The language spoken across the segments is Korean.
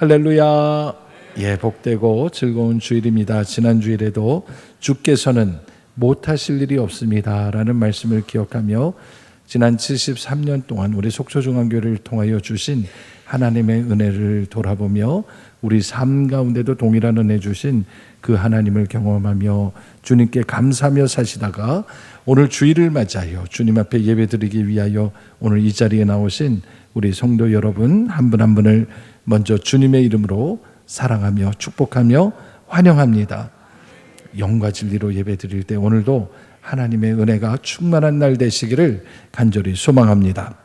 할렐루야. 예, 복되고 즐거운 주일입니다. 지난 주일에도 주께서는 못하실 일이 없습니다 라는 말씀을 기억하며 지난 73년 동안 우리 속초중앙교회를 통하여 주신 하나님의 은혜를 돌아보며 우리 삶 가운데도 동일한 은혜 주신 그 하나님을 경험하며 주님께 감사하며 사시다가 오늘 주일을 맞이하여 주님 앞에 예배드리기 위하여 오늘 이 자리에 나오신 우리 성도 여러분 한 분한 분을 먼저 주님의 이름으로 사랑하며 축복하며 환영합니다. 영과 진리로 예배 드릴 때 오늘도 하나님의 은혜가 충만한 날 되시기를 간절히 소망합니다.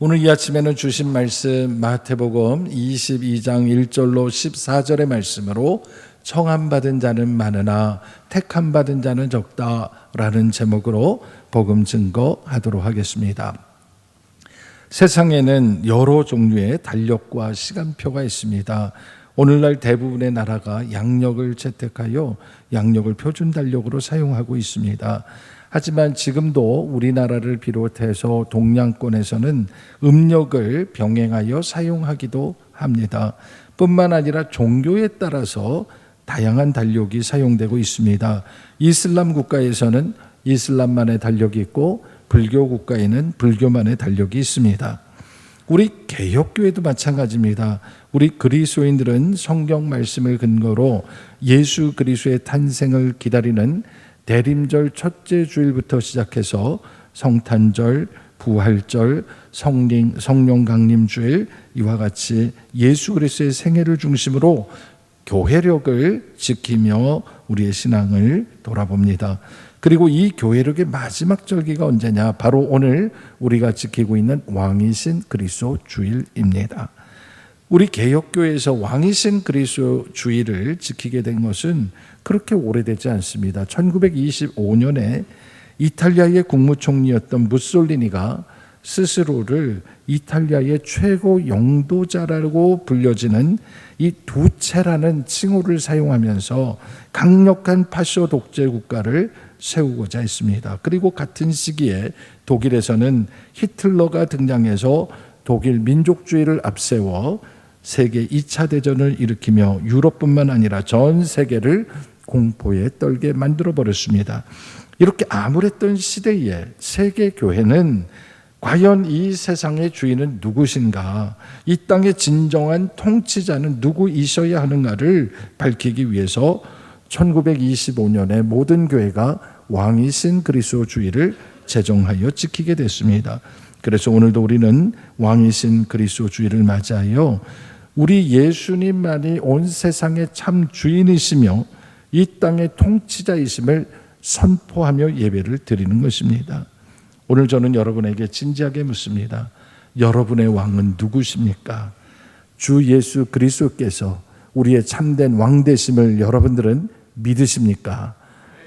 오늘 이 아침에는 주신 말씀 마태복음 22장 1절로 14절의 말씀으로 청함 받은 자는 많으나 택함 받은 자는 적다라는 제목으로 복음 증거하도록 하겠습니다. 세상에는 여러 종류의 달력과 시간표가 있습니다. 오늘날 대부분의 나라가 양력을 채택하여 양력을 표준 달력으로 사용하고 있습니다. 하지만 지금도 우리나라를 비롯해서 동양권에서는 음력을 병행하여 사용하기도 합니다. 뿐만 아니라 종교에 따라서 다양한 달력이 사용되고 있습니다. 이슬람 국가에서는 이슬람만의 달력이 있고 불교 국가에는 불교만의 달력이 있습니다. 우리 개혁교회도 마찬가지입니다. 우리 그리스도인들은 성경 말씀을 근거로 예수 그리스도의 탄생을 기다리는 대림절 첫째 주일부터 시작해서 성탄절, 부활절, 성령, 성령 강림 주일 이와 같이 예수 그리스도의 생애를 중심으로 교회력을 지키며 우리의 신앙을 돌아봅니다. 그리고 이 교회력의 마지막 절기가 언제냐? 바로 오늘 우리가 지키고 있는 왕이신 그리스도 주일입니다. 우리 개혁교회에서 왕이신 그리스도 주일을 지키게 된 것은 그렇게 오래되지 않습니다. 1925년에 이탈리아의 국무총리였던 무솔리니가 스스로를 이탈리아의 최고 영도자라고 불려지는 이 두체라는 칭호를 사용하면서 강력한 파쇼 독재 국가를 세우고자 했습니다. 그리고 같은 시기에 독일에서는 히틀러가 등장해서 독일 민족주의를 앞세워 세계 2차 대전을 일으키며 유럽뿐만 아니라 전 세계를 공포에 떨게 만들어 버렸습니다. 이렇게 암울했던 시대에 세계 교회는 과연 이 세상의 주인은 누구신가? 이 땅의 진정한 통치자는 누구이셔야 하는가를 밝히기 위해서 1925년에 모든 교회가 왕이신 그리스도 주의를 제정하여 지키게 됐습니다. 그래서 오늘도 우리는 왕이신 그리스도 주의를 맞이하여 우리 예수님만이 온 세상의 참 주인이시며 이 땅의 통치자이심을 선포하며 예배를 드리는 것입니다. 오늘 저는 여러분에게 진지하게 묻습니다. 여러분의 왕은 누구십니까? 주 예수 그리스도께서 우리의 참된 왕 되심을 여러분들은 믿으십니까?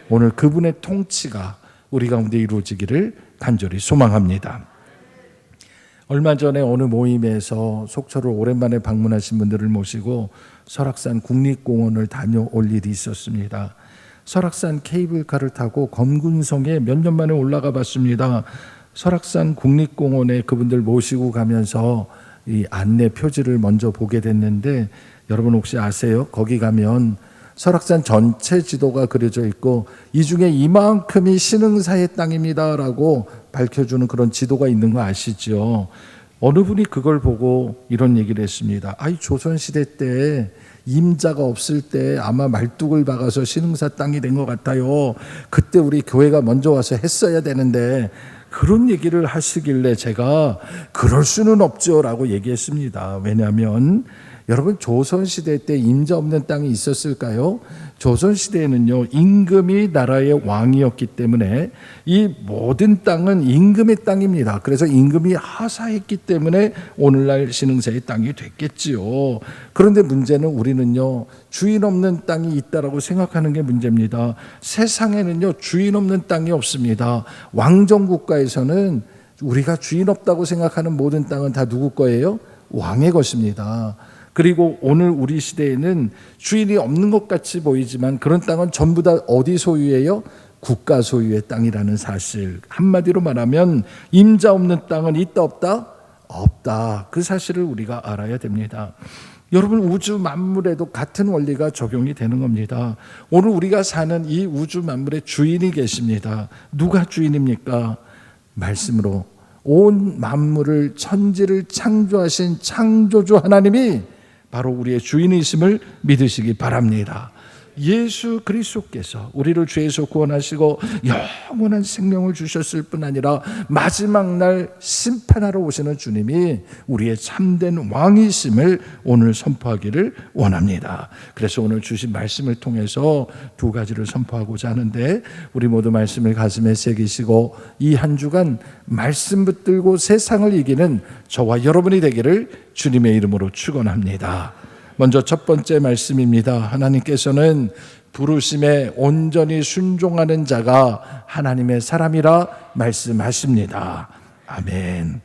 오늘 그분의 통치가 우리 가운데 이루어지기를 간절히 소망합니다. 얼마 전에 어느 모임에서 속초를 오랜만에 방문하신 분들을 모시고 설악산 국립공원을 다녀올 일이 있었습니다. 설악산 케이블카를 타고 검군성에 몇 년 만에 올라가 봤습니다. 설악산 국립공원에 그분들 모시고 가면서 이 안내 표지를 먼저 보게 됐는데 여러분 혹시 아세요? 거기 가면 설악산 전체 지도가 그려져 있고 이 중에 이만큼이 신흥사의 땅입니다라고 밝혀주는 그런 지도가 있는 거 아시죠? 어느 분이 그걸 보고 이런 얘기를 했습니다. 아이 조선시대 때 임자가 없을 때 아마 말뚝을 박아서 신흥사 땅이 된 것 같아요. 그때 우리 교회가 먼저 와서 했어야 되는데 그런 얘기를 하시길래 제가 그럴 수는 없죠라고 얘기했습니다. 왜냐하면 여러분 조선시대 때 임자 없는 땅이 있었을까요? 조선시대에는요, 임금이 나라의 왕이었기 때문에 이 모든 땅은 임금의 땅입니다. 그래서 임금이 하사했기 때문에 오늘날 신흥사의 땅이 됐겠지요. 그런데 문제는 우리는요, 주인 없는 땅이 있다라고 생각하는 게 문제입니다. 세상에는요, 주인 없는 땅이 없습니다. 왕정 국가에서는 우리가 주인 없다고 생각하는 모든 땅은 다 누구 거예요? 왕의 것입니다. 그리고 오늘 우리 시대에는 주인이 없는 것 같이 보이지만 그런 땅은 전부 다 어디 소유예요? 국가 소유의 땅이라는 사실. 한마디로 말하면 임자 없는 땅은 있다 없다? 없다. 그 사실을 우리가 알아야 됩니다. 여러분 우주 만물에도 같은 원리가 적용이 되는 겁니다. 오늘 우리가 사는 이 우주 만물의 주인이 계십니다. 누가 주인입니까? 말씀으로 온 만물을 천지를 창조하신 창조주 하나님이 바로 우리의 주인이심을 믿으시기 바랍니다. 예수 그리스도께서 우리를 죄에서 구원하시고 영원한 생명을 주셨을 뿐 아니라 마지막 날 심판하러 오시는 주님이 우리의 참된 왕이심을 오늘 선포하기를 원합니다. 그래서 오늘 주신 말씀을 통해서 두 가지를 선포하고자 하는데 우리 모두 말씀을 가슴에 새기시고 이 한 주간 말씀 붙들고 세상을 이기는 저와 여러분이 되기를 주님의 이름으로 축원합니다. 먼저 첫 번째 말씀입니다. 하나님께서는 부르심에 온전히 순종하는 자가 하나님의 사람이라 말씀하십니다. 아멘.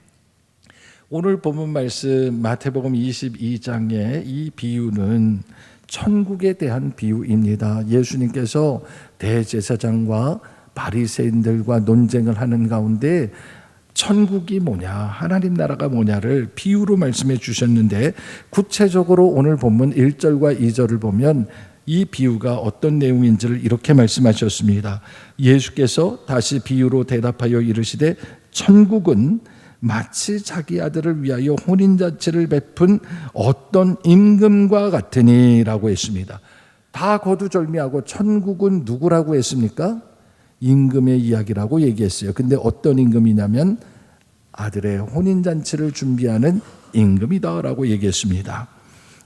오늘 본문 말씀 마태복음 22장의 이 비유는 천국에 대한 비유입니다. 예수님께서 대제사장과 바리새인들과 논쟁을 하는 가운데 천국이 뭐냐, 하나님 나라가 뭐냐를 비유로 말씀해 주셨는데 구체적으로 오늘 본문 1절과 2절을 보면 이 비유가 어떤 내용인지를 이렇게 말씀하셨습니다. 예수께서 다시 비유로 대답하여 이르시되 천국은 마치 자기 아들을 위하여 혼인잔치를 베푼 어떤 임금과 같으니라고 했습니다. 다 거두절미하고 천국은 누구라고 했습니까? 임금의 이야기라고 얘기했어요. 근데 어떤 임금이냐면 아들의 혼인잔치를 준비하는 임금이다라고 얘기했습니다.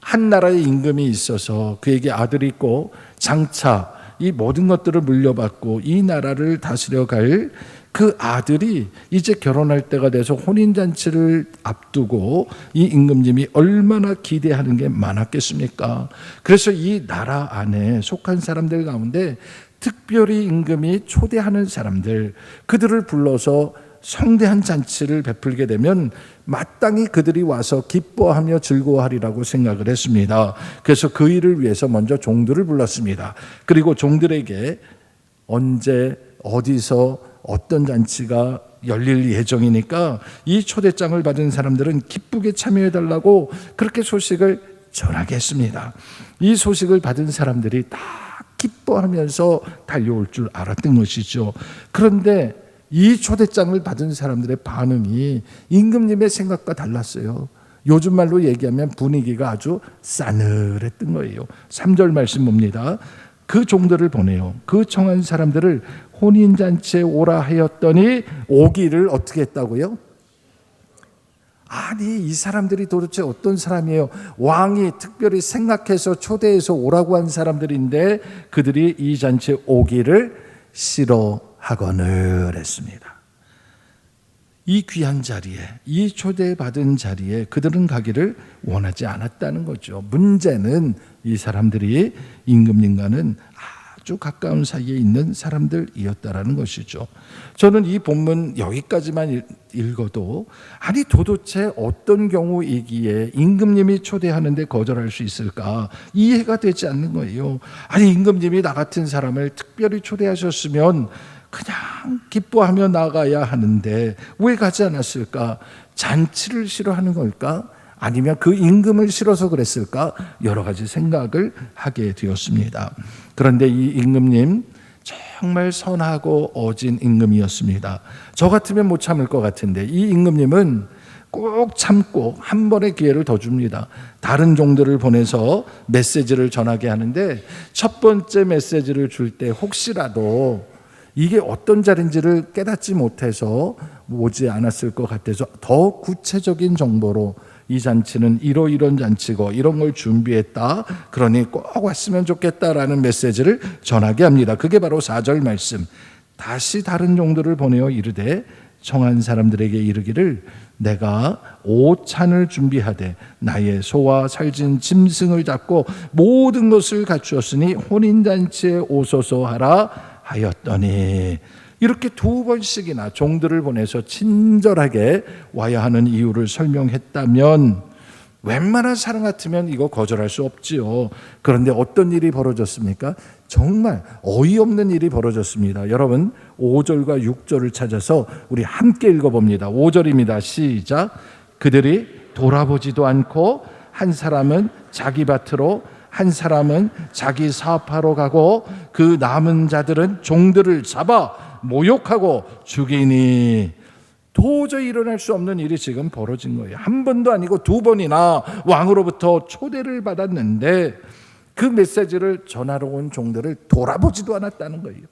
한 나라의 임금이 있어서 그에게 아들이 있고 장차 이 모든 것들을 물려받고 이 나라를 다스려 갈 그 아들이 이제 결혼할 때가 돼서 혼인잔치를 앞두고 이 임금님이 얼마나 기대하는 게 많았겠습니까? 그래서 이 나라 안에 속한 사람들 가운데 특별히 임금이 초대하는 사람들, 그들을 불러서 성대한 잔치를 베풀게 되면 마땅히 그들이 와서 기뻐하며 즐거워하리라고 생각을 했습니다. 그래서 그 일을 위해서 먼저 종들을 불렀습니다. 그리고 종들에게 언제 어디서 어떤 잔치가 열릴 예정이니까 이 초대장을 받은 사람들은 기쁘게 참여해 달라고 그렇게 소식을 전하게 했습니다. 이 소식을 받은 사람들이 다 기뻐하면서 달려올 줄 알았던 것이죠. 그런데 이 초대장을 받은 사람들의 반응이 임금님의 생각과 달랐어요. 요즘 말로 얘기하면 분위기가 아주 싸늘했던 거예요. 3절 말씀 봅니다. 그 종들을 보내요. 그 청한 사람들을 혼인잔치에 오라 하였더니 오기를 어떻게 했다고요? 아니 이 사람들이 도대체 어떤 사람이에요? 왕이 특별히 생각해서 초대해서 오라고 한 사람들인데 그들이 이 잔치에 오기를 싫어 하거늘 했습니다. 이 귀한 자리에 이 초대받은 자리에 그들은 가기를 원하지 않았다는 거죠. 문제는 이 사람들이 임금님과는 아주 가까운 사이에 있는 사람들이었다라는 것이죠. 저는 이 본문 여기까지만 읽어도 아니 도대체 어떤 경우이기에 임금님이 초대하는데 거절할 수 있을까 이해가 되지 않는 거예요. 아니 임금님이 나 같은 사람을 특별히 초대하셨으면 그냥 기뻐하며 나가야 하는데 왜 가지 않았을까? 잔치를 싫어하는 걸까? 아니면 그 임금을 싫어서 그랬을까? 여러 가지 생각을 하게 되었습니다. 그런데 이 임금님 정말 선하고 어진 임금이었습니다. 저 같으면 못 참을 것 같은데 이 임금님은 꼭 참고 한 번의 기회를 더 줍니다. 다른 종들을 보내서 메시지를 전하게 하는데 첫 번째 메시지를 줄 때 혹시라도 이게 어떤 자리인지를 깨닫지 못해서 오지 않았을 것 같아서 더 구체적인 정보로 이 잔치는 이러이런 잔치고 이런 걸 준비했다. 그러니 꼭 왔으면 좋겠다라는 메시지를 전하게 합니다. 그게 바로 4절 말씀. 다시 다른 종들을 보내어 이르되 청한 사람들에게 이르기를 내가 오찬을 준비하되 나의 소와 살진 짐승을 잡고 모든 것을 갖추었으니 혼인잔치에 오소서 하라 하였더니 이렇게 두 번씩이나 종들을 보내서 친절하게 와야 하는 이유를 설명했다면 웬만한 사람 같으면 이거 거절할 수 없지요. 그런데 어떤 일이 벌어졌습니까? 정말 어이없는 일이 벌어졌습니다. 여러분, 5절과 6절을 찾아서 우리 함께 읽어봅니다. 5절입니다. 시작. 그들이 돌아보지도 않고 한 사람은 자기 밭으로 한 사람은 자기 사업하러 가고 그 남은 자들은 종들을 잡아 모욕하고 죽이니 도저히 일어날 수 없는 일이 지금 벌어진 거예요. 한 번도 아니고 두 번이나 왕으로부터 초대를 받았는데 그 메시지를 전하러 온 종들을 돌아보지도 않았다는 거예요.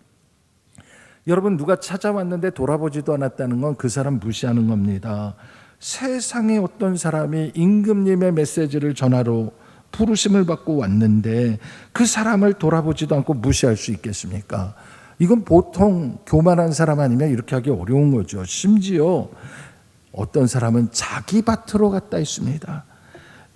여러분 누가 찾아왔는데 돌아보지도 않았다는 건 그 사람 무시하는 겁니다. 세상에 어떤 사람이 임금님의 메시지를 전하러 부르심을 받고 왔는데 그 사람을 돌아보지도 않고 무시할 수 있겠습니까? 이건 보통 교만한 사람 아니면 이렇게 하기 어려운 거죠. 심지어 어떤 사람은 자기 밭으로 갔다 있습니다.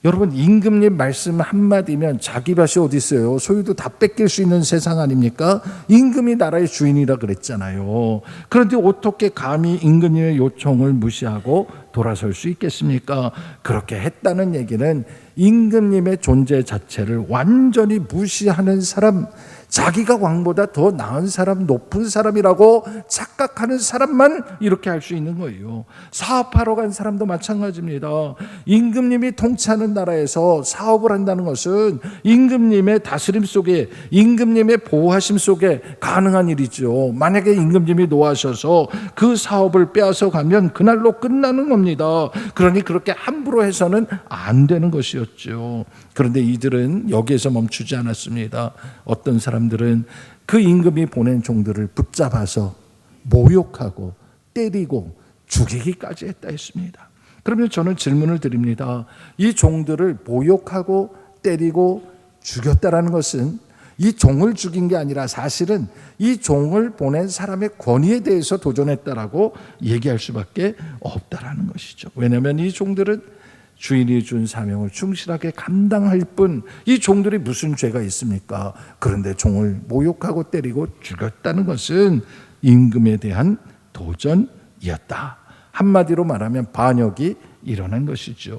여러분 임금님 말씀 한마디면 자기 밭이 어디 있어요? 소유도 다 뺏길 수 있는 세상 아닙니까? 임금이 나라의 주인이라 그랬잖아요. 그런데 어떻게 감히 임금님의 요청을 무시하고 돌아설 수 있겠습니까? 그렇게 했다는 얘기는 임금님의 존재 자체를 완전히 무시하는 사람, 자기가 왕보다 더 나은 사람, 높은 사람이라고 착각하는 사람만 이렇게 할 수 있는 거예요. 사업하러 간 사람도 마찬가지입니다. 임금님이 통치하는 나라에서 사업을 한다는 것은 임금님의 다스림 속에, 임금님의 보호하심 속에 가능한 일이죠. 만약에 임금님이 노하셔서 그 사업을 빼앗아 가면 그날로 끝나는 겁니다. 그러니 그렇게 함부로 해서는 안 되는 것이었죠. 그런데 이들은 여기에서 멈추지 않았습니다. 어떤 사람들은 그 임금이 보낸 종들을 붙잡아서 모욕하고 때리고 죽이기까지 했다 했습니다. 그러면 저는 질문을 드립니다. 이 종들을 모욕하고 때리고 죽였다라는 것은 이 종을 죽인 게 아니라 사실은 이 종을 보낸 사람의 권위에 대해서 도전했다라고 얘기할 수밖에 없다라는 것이죠. 왜냐하면 이 종들은 주인이 준 사명을 충실하게 감당할 뿐 이 종들이 무슨 죄가 있습니까? 그런데 종을 모욕하고 때리고 죽였다는 것은 임금에 대한 도전이었다. 한마디로 말하면 반역이 일어난 것이죠.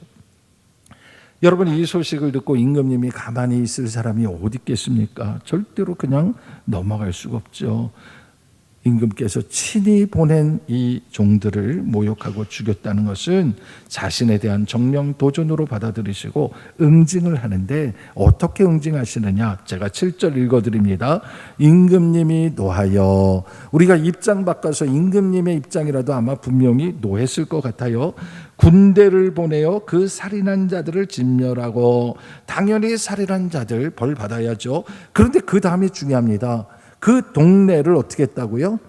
여러분 이 소식을 듣고 임금님이 가만히 있을 사람이 어디 있겠습니까? 절대로 그냥 넘어갈 수가 없죠. 임금께서 친히 보낸 이 종들을 모욕하고 죽였다는 것은 자신에 대한 정령 도전으로 받아들이시고 응징을 하는데 어떻게 응징하시느냐? 제가 7절 읽어드립니다. 임금님이 노하여 우리가 입장 바꿔서 임금님의 입장이라도 아마 분명히 노했을 것 같아요. 군대를 보내어 그 살인한 자들을 진멸하고 당연히 살인한 자들 벌 받아야죠. 그런데 그 다음이 중요합니다. 그 동네를 어떻게 했다고요?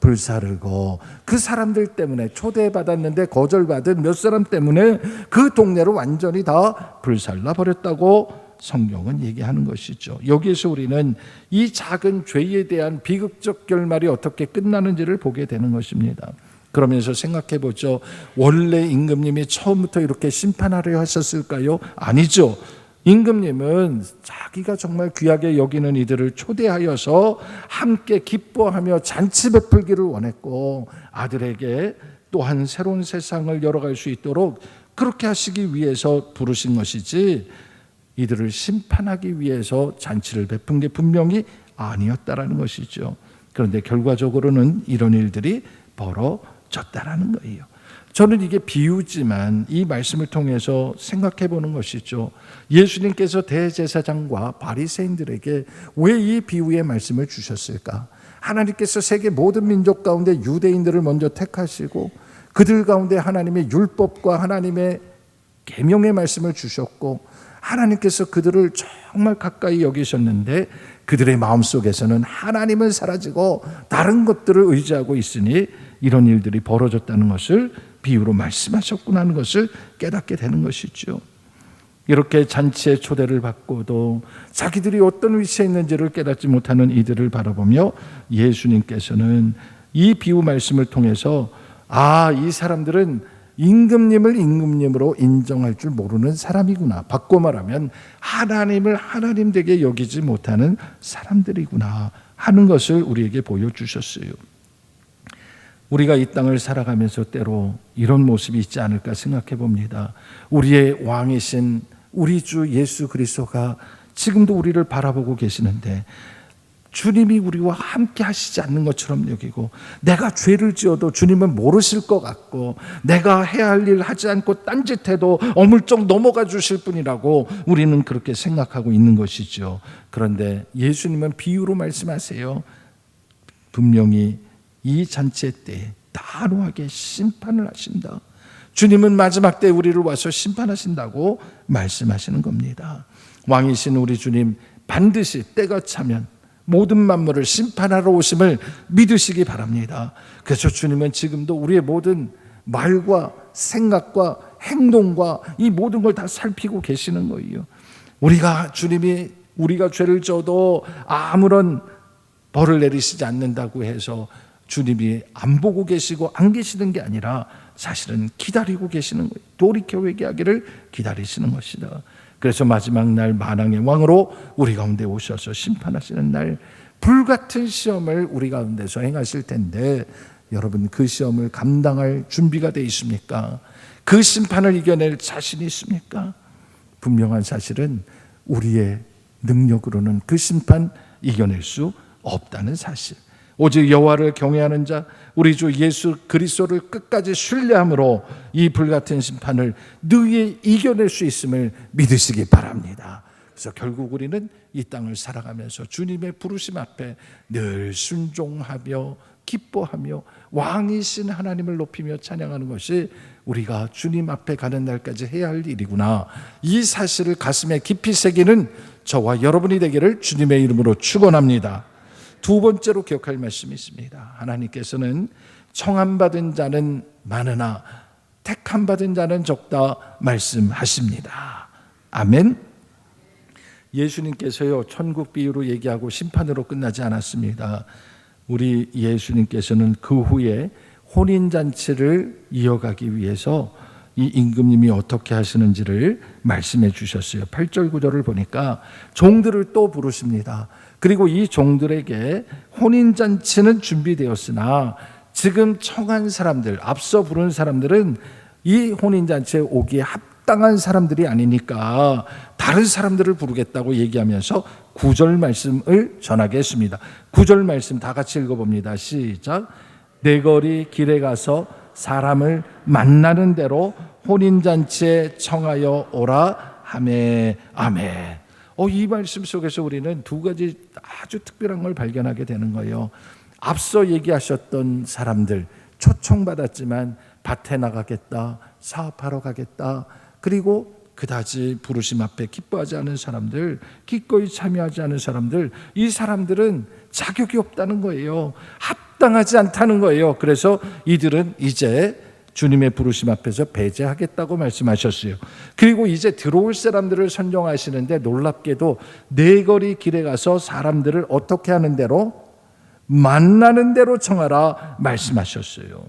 불사르고 그 사람들 때문에 초대받았는데 거절받은 몇 사람 때문에 그 동네를 완전히 다 불살라 버렸다고 성경은 얘기하는 것이죠. 여기에서 우리는 이 작은 죄에 대한 비극적 결말이 어떻게 끝나는지를 보게 되는 것입니다. 그러면서 생각해 보죠. 원래 임금님이 처음부터 이렇게 심판하려 하셨을까요? 아니죠. 임금님은 자기가 정말 귀하게 여기는 이들을 초대하여서 함께 기뻐하며 잔치 베풀기를 원했고 아들에게 또한 새로운 세상을 열어갈 수 있도록 그렇게 하시기 위해서 부르신 것이지 이들을 심판하기 위해서 잔치를 베푼 게 분명히 아니었다라는 것이죠. 그런데 결과적으로는 이런 일들이 벌어졌다라는 거예요. 저는 이게 비유지만 이 말씀을 통해서 생각해 보는 것이죠. 예수님께서 대제사장과 바리새인들에게 왜 이 비유의 말씀을 주셨을까? 하나님께서 세계 모든 민족 가운데 유대인들을 먼저 택하시고 그들 가운데 하나님의 율법과 하나님의 계명의 말씀을 주셨고 하나님께서 그들을 정말 가까이 여기셨는데 그들의 마음 속에서는 하나님은 사라지고 다른 것들을 의지하고 있으니 이런 일들이 벌어졌다는 것을 비유로 말씀하셨구나 하는 것을 깨닫게 되는 것이죠. 이렇게 잔치에 초대를 받고도 자기들이 어떤 위치에 있는지를 깨닫지 못하는 이들을 바라보며 예수님께서는 이 비유 말씀을 통해서 아, 이 사람들은 임금님을 임금님으로 인정할 줄 모르는 사람이구나. 바꿔 말하면 하나님을 하나님 되게 여기지 못하는 사람들이구나 하는 것을 우리에게 보여주셨어요. 우리가 이 땅을 살아가면서 때로 이런 모습이 있지 않을까 생각해 봅니다. 우리의 왕이신 우리 주 예수 그리스도가 지금도 우리를 바라보고 계시는데 주님이 우리와 함께 하시지 않는 것처럼 여기고 내가 죄를 지어도 주님은 모르실 것 같고 내가 해야 할 일 하지 않고 딴짓해도 어물쩍 넘어가 주실 분이라고 우리는 그렇게 생각하고 있는 것이죠. 그런데 예수님은 비유로 말씀하세요. 분명히 이 잔치 때 단호하게 심판을 하신다. 주님은 마지막 때 우리를 와서 심판하신다고 말씀하시는 겁니다. 왕이신 우리 주님 반드시 때가 차면 모든 만물을 심판하러 오심을 믿으시기 바랍니다. 그래서 주님은 지금도 우리의 모든 말과 생각과 행동과 이 모든 걸 다 살피고 계시는 거예요. 우리가 주님이 우리가 죄를 져도 아무런 벌을 내리시지 않는다고 해서 주님이 안 보고 계시고 안 계시는 게 아니라 사실은 기다리고 계시는 거예요. 돌이켜 회개하기를 기다리시는 것이다. 그래서 마지막 날 만왕의 왕으로 우리 가운데 오셔서 심판하시는 날 불같은 시험을 우리 가운데서 행하실 텐데 여러분 그 시험을 감당할 준비가 돼 있습니까? 그 심판을 이겨낼 자신이 있습니까? 분명한 사실은 우리의 능력으로는 그 심판 이겨낼 수 없다는 사실. 오직 여호와를 경외하는 자 우리 주 예수 그리스도를 끝까지 신뢰함으로 이 불같은 심판을 능히 이겨낼 수 있음을 믿으시기 바랍니다. 그래서 결국 우리는 이 땅을 살아가면서 주님의 부르심 앞에 늘 순종하며 기뻐하며 왕이신 하나님을 높이며 찬양하는 것이 우리가 주님 앞에 가는 날까지 해야 할 일이구나. 이 사실을 가슴에 깊이 새기는 저와 여러분이 되기를 주님의 이름으로 축원합니다. 두 번째로 기억할 말씀이 있습니다. 하나님께서는 청함 받은 자는 많으나 택함 받은 자는 적다 말씀하십니다. 아멘. 예수님께서요 천국 비유로 얘기하고 심판으로 끝나지 않았습니다. 우리 예수님께서는 그 후에 혼인 잔치를 이어가기 위해서 이 임금님이 어떻게 하시는지를 말씀해 주셨어요. 8절 9절을 보니까 종들을 또 부르십니다. 그리고 이 종들에게 혼인 잔치는 준비되었으나 지금 청한 사람들, 앞서 부른 사람들은 이 혼인 잔치에 오기에 합당한 사람들이 아니니까 다른 사람들을 부르겠다고 얘기하면서 구절 말씀을 전하게 했습니다. 구절 말씀 다 같이 읽어 봅니다. 시작. 내 거리 길에 가서 사람을 만나는 대로 혼인 잔치에 청하여 오라 하메 아멘. 어, 이 말씀 속에서 우리는 두 가지 아주 특별한 걸 발견하게 되는 거예요. 앞서 얘기하셨던 사람들 초청받았지만 밭에 나가겠다, 사업하러 가겠다, 그리고 그다지 부르심 앞에 기뻐하지 않은 사람들, 기꺼이 참여하지 않은 사람들, 이 사람들은 자격이 없다는 거예요. 합당하지 않다는 거예요. 그래서 이들은 이제 주님의 부르심 앞에서 배제하겠다고 말씀하셨어요. 그리고 이제 들어올 사람들을 선정하시는데 놀랍게도 네 거리 길에 가서 사람들을 어떻게 하는 대로 만나는 대로 청하라 말씀하셨어요.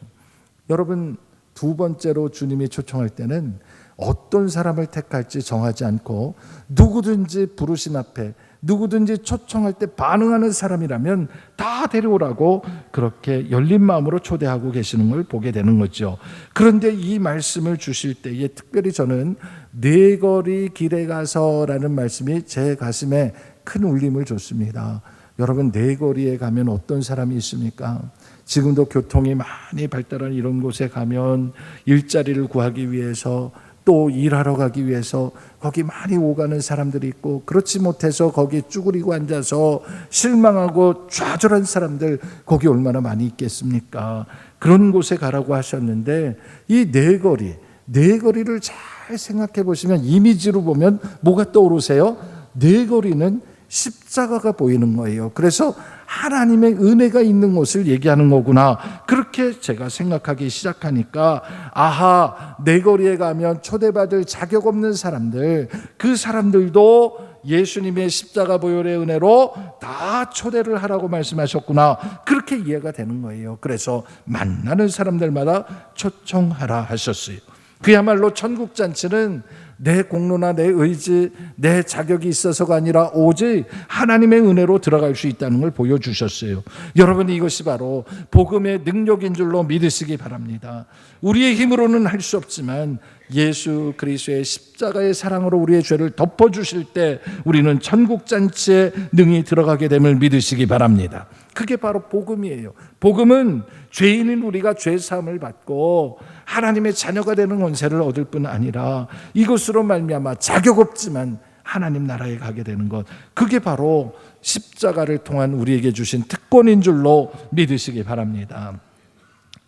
여러분 두 번째로 주님이 초청할 때는 어떤 사람을 택할지 정하지 않고 누구든지 부르심 앞에 누구든지 초청할 때 반응하는 사람이라면 다 데려오라고 그렇게 열린 마음으로 초대하고 계시는 걸 보게 되는 거죠. 그런데 이 말씀을 주실 때에 특별히 저는 네 거리 길에 가서라는 말씀이 제 가슴에 큰 울림을 줬습니다. 여러분 네 거리에 가면 어떤 사람이 있습니까? 지금도 교통이 많이 발달한 이런 곳에 가면 일자리를 구하기 위해서 또 일하러 가기 위해서 거기 많이 오가는 사람들이 있고 그렇지 못해서 거기 쭈그리고 앉아서 실망하고 좌절한 사람들 거기 얼마나 많이 있겠습니까? 그런 곳에 가라고 하셨는데 이 네 거리 네 거리를 잘 생각해 보시면 이미지로 보면 뭐가 떠오르세요? 네 거리는 십자가가 보이는 거예요. 그래서 하나님의 은혜가 있는 곳을 얘기하는 거구나. 그렇게 제가 생각하기 시작하니까, 아하, 내 거리에 가면 초대받을 자격 없는 사람들, 그 사람들도 예수님의 십자가 보혈의 은혜로 다 초대를 하라고 말씀하셨구나. 그렇게 이해가 되는 거예요. 그래서 만나는 사람들마다 초청하라 하셨어요. 그야말로 천국 잔치는 내 공로나 내 의지, 내 자격이 있어서가 아니라 오직 하나님의 은혜로 들어갈 수 있다는 걸 보여주셨어요. 여러분 이것이 바로 복음의 능력인 줄로 믿으시기 바랍니다. 우리의 힘으로는 할 수 없지만 예수 그리스도의 십자가의 사랑으로 우리의 죄를 덮어 주실 때 우리는 천국 잔치에 능히 들어가게 됨을 믿으시기 바랍니다. 그게 바로 복음이에요. 복음은 죄인인 우리가 죄 사함을 받고 하나님의 자녀가 되는 권세를 얻을 뿐 아니라 이것으로 말미암아 자격 없지만 하나님 나라에 가게 되는 것. 그게 바로 십자가를 통한 우리에게 주신 특권인 줄로 믿으시기 바랍니다.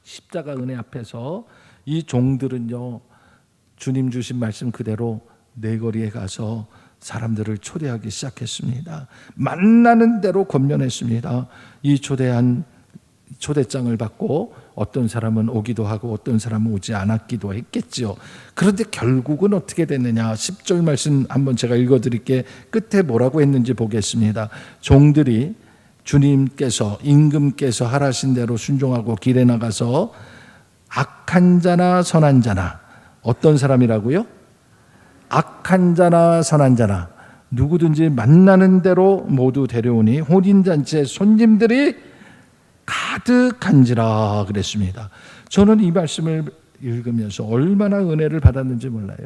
십자가 은혜 앞에서 이 종들은요 주님 주신 말씀 그대로 내거리에 가서 사람들을 초대하기 시작했습니다. 만나는 대로 권면했습니다. 이 초대한 초대장을 받고 어떤 사람은 오기도 하고 어떤 사람은 오지 않았기도 했겠지요. 그런데 결국은 어떻게 됐느냐? 10절 말씀 한번 제가 읽어 드릴게. 끝에 뭐라고 했는지 보겠습니다. 종들이 주님께서 임금께서 하라신 대로 순종하고 길에 나가서 악한 자나 선한 자나 어떤 사람이라고요? 악한 자나 선한 자나 누구든지 만나는 대로 모두 데려오니 혼인잔치에 손님들이 가득한지라 그랬습니다. 저는 이 말씀을 읽으면서 얼마나 은혜를 받았는지 몰라요.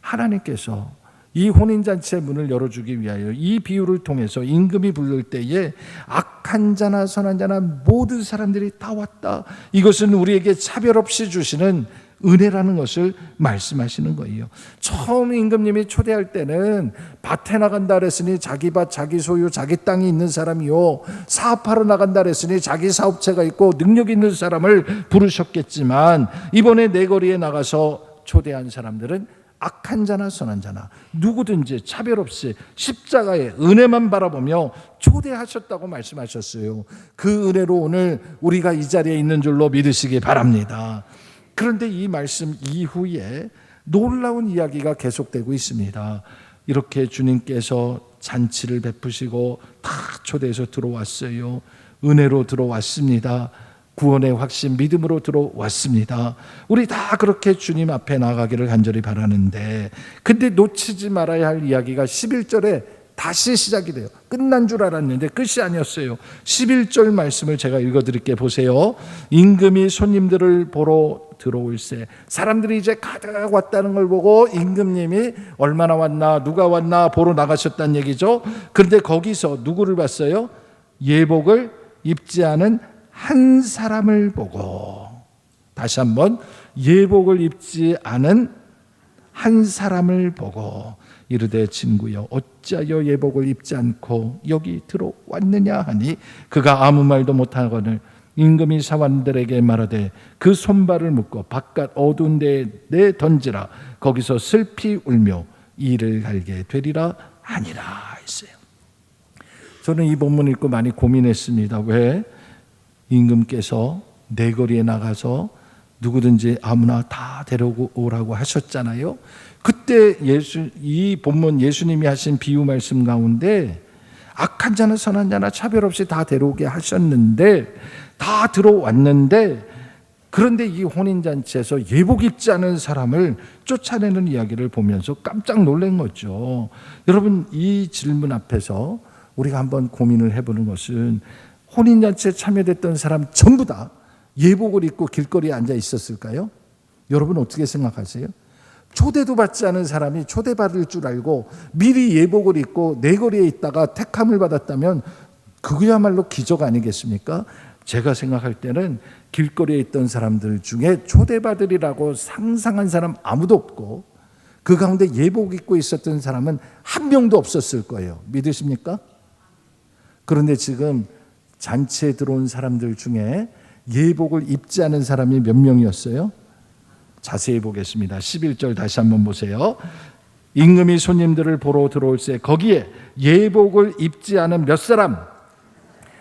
하나님께서 이 혼인잔치의 문을 열어주기 위하여 이 비유를 통해서 임금이 부를 때에 악한 자나 선한 자나 모든 사람들이 다 왔다. 이것은 우리에게 차별 없이 주시는 은혜라는 것을 말씀하시는 거예요. 처음 임금님이 초대할 때는 밭에 나간다 그랬으니 자기 밭, 자기 소유, 자기 땅이 있는 사람이요. 사업하러 나간다 그랬으니 자기 사업체가 있고 능력 있는 사람을 부르셨겠지만 이번에 내거리에 나가서 초대한 사람들은 악한 자나 선한 자나 누구든지 차별 없이 십자가의 은혜만 바라보며 초대하셨다고 말씀하셨어요. 그 은혜로 오늘 우리가 이 자리에 있는 줄로 믿으시기 바랍니다. 그런데 이 말씀 이후에 놀라운 이야기가 계속되고 있습니다. 이렇게 주님께서 잔치를 베푸시고 다 초대해서 들어왔어요. 은혜로 들어왔습니다. 구원의 확신, 믿음으로 들어왔습니다. 우리 다 그렇게 주님 앞에 나가기를 간절히 바라는데, 근데 놓치지 말아야 할 이야기가 11절에 다시 시작이 돼요. 끝난 줄 알았는데 끝이 아니었어요. 11절 말씀을 제가 읽어 드릴게 보세요. 임금이 손님들을 보러 들어올세. 사람들이 이제 가득 왔다는 걸 보고 임금님이 얼마나 왔나, 누가 왔나 보러 나가셨다는 얘기죠. 그런데 거기서 누구를 봤어요? 예복을 입지 않은 한 사람을 보고 다시 한번 예복을 입지 않은 한 사람을 보고 이르되 친구여 어찌하여 예복을 입지 않고 여기 들어왔느냐 하니 그가 아무 말도 못하거늘 임금이 사관들에게 말하되 그 손발을 묶어 바깥 어두운 데에 내 던지라 거기서 슬피 울며 이를 갈게 되리라 하니라 했어요. 저는 이 본문 읽고 많이 고민했습니다. 왜 임금께서 내거리에 나가서 누구든지 아무나 다 데려오라고 하셨잖아요. 그때 예수 이 본문 예수님이 하신 비유 말씀 가운데 악한 자나 선한 자나 차별 없이 다 데려오게 하셨는데 다 들어왔는데 그런데 이 혼인 잔치에서 예복 입지 않은 사람을 쫓아내는 이야기를 보면서 깜짝 놀란 거죠. 여러분 이 질문 앞에서 우리가 한번 고민을 해보는 것은 혼인 잔치에 참여됐던 사람 전부 다 예복을 입고 길거리에 앉아 있었을까요? 여러분 어떻게 생각하세요? 초대도 받지 않은 사람이 초대받을 줄 알고 미리 예복을 입고 내거리에 있다가 택함을 받았다면 그거야말로 기적 아니겠습니까? 제가 생각할 때는 길거리에 있던 사람들 중에 초대받으리라고 상상한 사람 아무도 없고 그 가운데 예복 입고 있었던 사람은 한 명도 없었을 거예요. 믿으십니까? 그런데 지금 잔치에 들어온 사람들 중에 예복을 입지 않은 사람이 몇 명이었어요? 자세히 보겠습니다. 11절 다시 한번 보세요. 임금이 손님들을 보러 들어올새 거기에 예복을 입지 않은 몇 사람?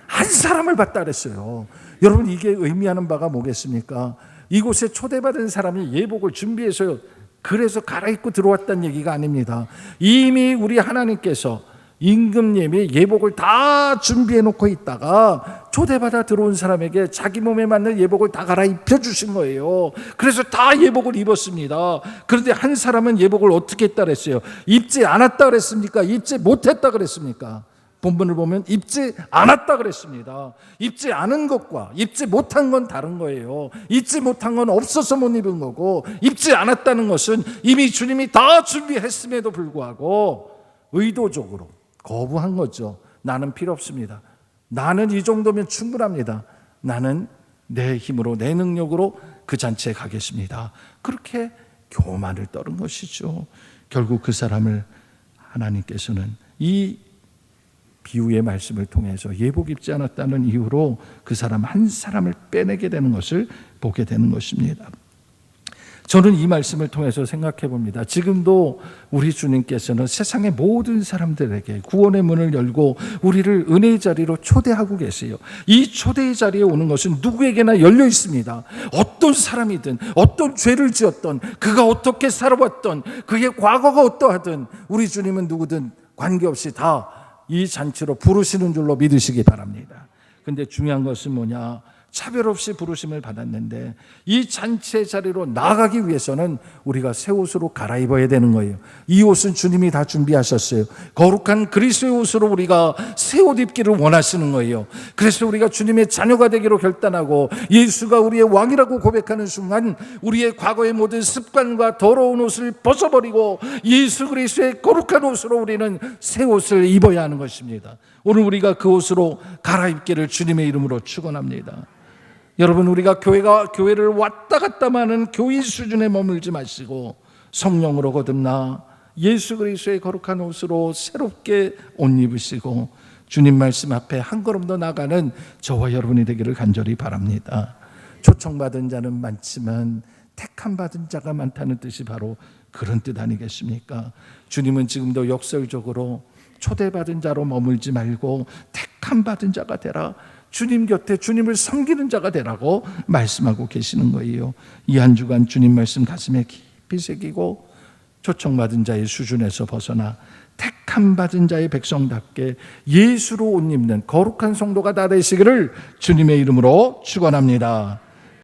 한 사람을 봤다 그랬어요. 여러분 이게 의미하는 바가 뭐겠습니까? 이곳에 초대받은 사람이 예복을 준비해서요. 그래서 갈아입고 들어왔다는 얘기가 아닙니다. 이미 우리 하나님께서 임금님이 예복을 다 준비해 놓고 있다가 초대받아 들어온 사람에게 자기 몸에 맞는 예복을 다 갈아입혀 주신 거예요. 그래서 다 예복을 입었습니다. 그런데 한 사람은 예복을 어떻게 했다 그랬어요? 입지 않았다 그랬습니까? 입지 못했다 그랬습니까? 본문을 보면 입지 않았다 그랬습니다. 입지 않은 것과 입지 못한 건 다른 거예요. 입지 못한 건 없어서 못 입은 거고 입지 않았다는 것은 이미 주님이 다 준비했음에도 불구하고 의도적으로 거부한 거죠. 나는 필요 없습니다. 나는 이 정도면 충분합니다. 나는 내 힘으로 내 능력으로 그 잔치에 가겠습니다. 그렇게 교만을 떨은 것이죠. 결국 그 사람을 하나님께서는 이 비유의 말씀을 통해서 예복 입지 않았다는 이유로 그 사람 한 사람을 빼내게 되는 것을 보게 되는 것입니다. 저는 이 말씀을 통해서 생각해 봅니다. 지금도 우리 주님께서는 세상의 모든 사람들에게 구원의 문을 열고 우리를 은혜의 자리로 초대하고 계세요. 이 초대의 자리에 오는 것은 누구에게나 열려 있습니다. 어떤 사람이든 어떤 죄를 지었던 그가 어떻게 살아왔던 그의 과거가 어떠하든 우리 주님은 누구든 관계없이 다 이 잔치로 부르시는 줄로 믿으시기 바랍니다. 근데 중요한 것은 뭐냐? 차별 없이 부르심을 받았는데 이 잔치의 자리로 나가기 위해서는 우리가 새 옷으로 갈아입어야 되는 거예요. 이 옷은 주님이 다 준비하셨어요. 거룩한 그리스도의 옷으로 우리가 새 옷 입기를 원하시는 거예요. 그래서 우리가 주님의 자녀가 되기로 결단하고 예수가 우리의 왕이라고 고백하는 순간 우리의 과거의 모든 습관과 더러운 옷을 벗어버리고 예수 그리스도의 거룩한 옷으로 우리는 새 옷을 입어야 하는 것입니다. 오늘 우리가 그 옷으로 갈아입기를 주님의 이름으로 축원합니다. 여러분 우리가 교회가 교회를 왔다 갔다만 하는 교인 수준에 머물지 마시고 성령으로 거듭나 예수 그리스도의 거룩한 옷으로 새롭게 옷 입으시고 주님 말씀 앞에 한 걸음 더 나가는 저와 여러분이 되기를 간절히 바랍니다. 초청받은 자는 많지만 택함 받은 자가 많다는 뜻이 바로 그런 뜻 아니겠습니까? 주님은 지금도 역설적으로 초대받은 자로 머물지 말고 택함 받은 자가 되라. 주님 곁에 주님을 섬기는 자가 되라고 말씀하고 계시는 거예요. 이 한 주간 주님 말씀 가슴에 깊이 새기고 초청받은 자의 수준에서 벗어나 택함 받은 자의 백성답게 예수로 옷 입는 거룩한 성도가 다 되시기를 주님의 이름으로 축원합니다.